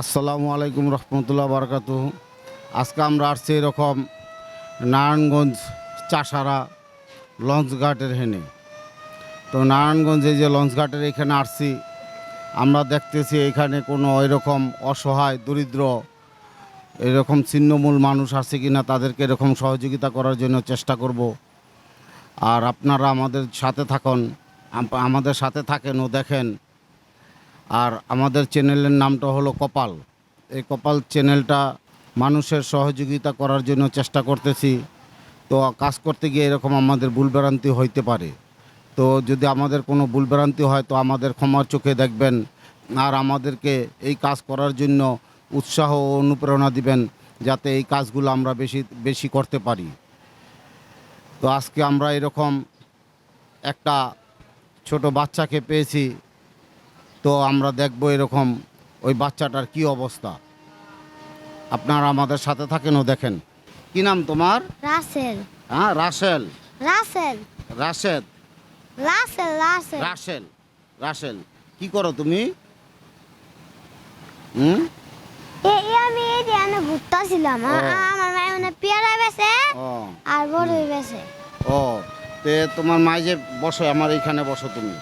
আসসালামু আলাইকুম রহমতুল্লাহ বারকাত আজকে আমরা আসছি এরকম নারায়ণগঞ্জ চাষারা লঞ্চঘাটের হেনে। তো নারায়ণগঞ্জে যে লঞ্চঘাটের এখানে আসছি, আমরা দেখতেছি এখানে কোনো এরকম অসহায়, দরিদ্র এরকম ছিন্নমূল মানুষ আছে কি না তাদেরকে এরকম সহযোগিতা করার জন্য চেষ্টা করব। আর আপনারা আমাদের সাথে থাকুন আমাদের সাথে থাকেন ও দেখেন আর আমাদের চ্যানেলের নামটা হলো কপাল। এই কপাল চ্যানেলটা মানুষের সহযোগিতা করার জন্য চেষ্টা করতেছি। তো কাজ করতে গিয়ে এরকম আমাদের ভুলভ্রান্তি হইতে পারে। তো যদি আমাদের কোনো ভুলভ্রান্তি হয়, তো আমাদের ক্ষমার চোখে দেখবেন আর আমাদেরকে এই কাজ করার জন্য উৎসাহ ও অনুপ্রেরণা দিবেন, যাতে এই কাজগুলো আমরা বেশি বেশি করতে পারি। তো আজকে আমরা এরকম একটা ছোট বাচ্চাকে পেয়েছি। তো আমরা দেখব এরকম ওই বাচ্চাটার কি অবস্থা। আপনারা আমাদের সাথে থাকেন ও দেখেন। কি নাম তোমার? রাসেল। হ্যাঁ রাসেল। রাসেল। রাশেদ রাসেল রাসেল। রাসেল রাসেল। কি করো তুমি? হুম? এ আমি এই যে এনে ভুট্টা ছিলাম আমার মায়ের মানে পেয়ারা বেছে ও। আর বড় বেছে। ও তে তোমার মা যে বসো আমার এইখানে বসো তুমি।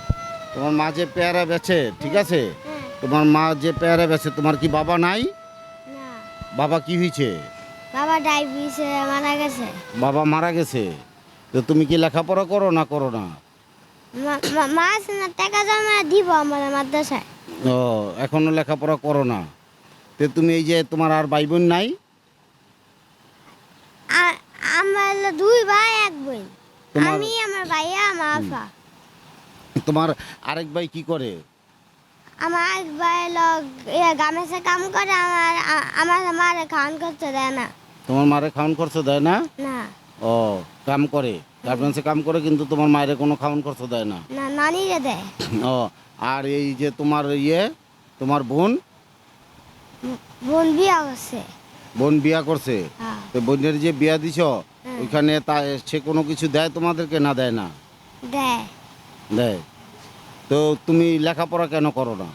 তোমার মা যে পেয়ারা বেছে ঠিক আছে? হ্যাঁ। তোমার মা যে পেয়ারা বেছে তোমার কি বাবা নাই? না। বাবা কি হয়েছে বাবা ডায়াবেটিসে মারা গেছে। বাবা মারা গেছে? তো তুমি কি লেখাপড়া করো না করো না? মা- আছে না টাকা জমা দিব আমার মাদ্রাসায়। ও এখনও লেখাপড়া করো না। তো তুমি এই যে তোমার আর ভাই বোন নাই আমার দুই ভাই এক বোন। আমি আমার ভাইয়া আমার তোমার আরেক ভাই কি করে? আমার এক ভাই ইয়ে গামেছে কাম করে আমার আমার মারে খাওয়ান করতে দেয় না। তোমার মারে খাওয়ান খরচ দেয় না? না। ও কাম করে। গার্মেন্টসে কাম করে কিন্তু তোমার মায়ের কোনো খাওয়ান খরচ দেয় না। না নানিরে দেয়। ও আর এই যে তোমার ইয়ে তোমার বোন? বোন বিয়া করছে। বোন বিয়া করছে? হ্যাঁ। তো বোনের যে বিয়া দিছ হুম। ওইখানে তা সে কোনো কিছু দেয় তোমাদেরকে না দেয় না? দেয়। দেয়। তো তুমি লেখাপড়া কেন করো না?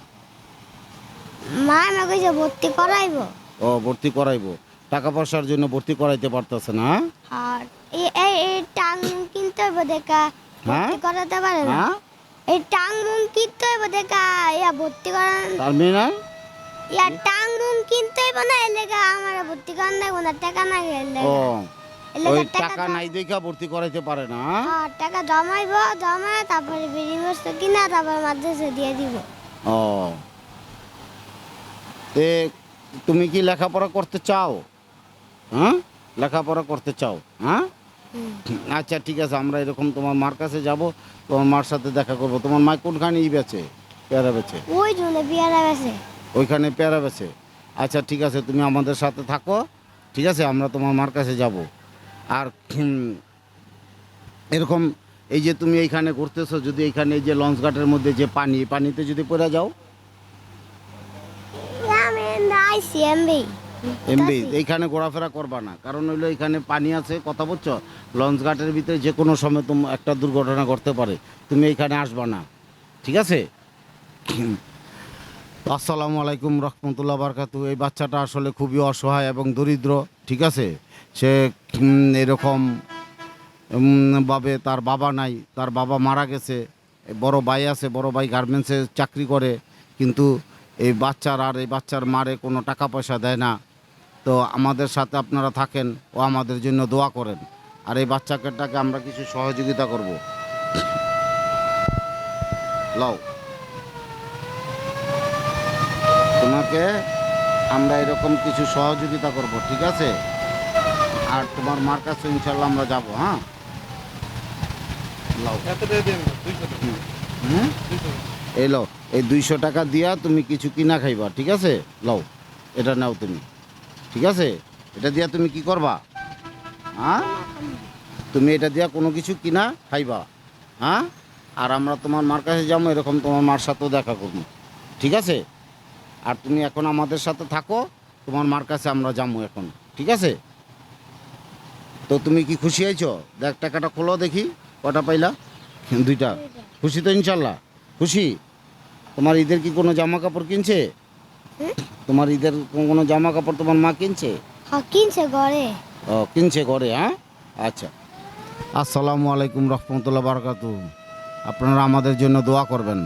মা আমাকে কইছে ভর্তি করাইব। ও ভর্তি করাইবো। টাকা পয়সার জন্য ভর্তি করাইতে পারতেছে না আর এই এই টাং কিনতে হবে দেখা হ্যাঁ? ভর্তি করাতে পারে না? হ্যাঁ? এই টাং মুং কিনতে হবে দেখা ইয়া ভর্তি করান। তার মেয়ে না ইয়া টাং মুং কিনতে হইব না এর লেগা আমার ভর্তি করান না টাকা না গেলে। ও ওই টাকা নাই দেখা ভর্তি করাইতে পারে না। হ্যাঁ টাকা জমাইব জমা তারপরে বিড়ি বস্তু কিনা তারপর মাদ্রাসা দিয়ে দিব। ও। তে তুমি কি লেখাপড়া করতে চাও? হ্যাঁ? লেখাপড়া করতে চাও? হ্যাঁ? আচ্ছা ঠিক আছে আমরা এরকম তোমার মার কাছে যাব তোমার মার সাথে দেখা করব। তোমার মা কোনখানে ই বেচে? পেয়ারা বেচে? ওই জন্য বিয়ারা গেছে ওইখানে পেয়ারা বেচে? আচ্ছা ঠিক আছে তুমি আমাদের সাথে থাকো। ঠিক আছে আমরা তোমার মার কাছে যাব। আর এরকম এই যে তুমি এইখানে ঘুরতেছো যদি এইখানে এই যে লঞ্চ ঘাটের মধ্যে যে পানি পানিতে যদি পড়ে যাও। এমবি এইখানে ঘোরাফেরা করবা না। কারণ হইল এখানে পানি আছে কথা বলছো? লঞ্চ ঘাটের ভিতরে যে কোনো সময় তুমি একটা দুর্ঘটনা ঘটতে পারে। তুমি এইখানে আসবা না। ঠিক আছে? আসসালামু আলাইকুম রহমতুল্লাহ বারকাতু এই বাচ্চাটা আসলে খুবই অসহায় এবং দরিদ্র। ঠিক আছে? সে এরকম ভাবে তার বাবা নাই, তার বাবা মারা গেছে বড় ভাই আছে, বড় ভাই গার্মেন্টসে চাকরি করে, কিন্তু এই বাচ্চার আর এই বাচ্চার মারে কোনো টাকা পয়সা দেয় না। তো আমাদের সাথে আপনারা থাকেন, ও আমাদের জন্য দোয়া করেন। আর এই বাচ্চাটাকে আমরা কিছু সহযোগিতা করব। লও। তোমাকে আমরা এরকম কিছু সহযোগিতা করব ঠিক আছে? আর তোমার মার কাছে ইনশাল্লাহ আমরা যাব হ্যাঁ? এই লও এই দুইশো টাকা দিয়া তুমি কিছু কিনা খাইবা ঠিক আছে? লও এটা নাও তুমি ঠিক আছে? এটা দিয়া তুমি কি করবা? হ্যাঁ? তুমি এটা দিয়া কোনো কিছু কিনা খাইবা হ্যাঁ? আর আমরা তোমার মার কাছে যাব এরকম তোমার মার সাথেও দেখা করব ঠিক আছে? আর তুমি এখন আমাদের সাথে থাকো তোমার মার কাছে আমরা যাব এখন ঠিক আছে? তো তুমি কি খুশি হয়েছো? দেখ টাকাটা খোলো দেখি কটা পাইলা? দুইটা। খুশি তো ইনশাল্লাহ। খুশি? তোমার ঈদের কি কোনো জামা কাপড় কিনছে তোমার ঈদের কোনো- জামা কাপড় তোমার মা কিনছে? হ কিনছে ঘরে। ও কিনছে করে হ্যাঁ? আচ্ছা। আসসালামু আলাইকুম রহমতুল্লাহ বারকাতু আপনারা আমাদের জন্য দোয়া করবেন।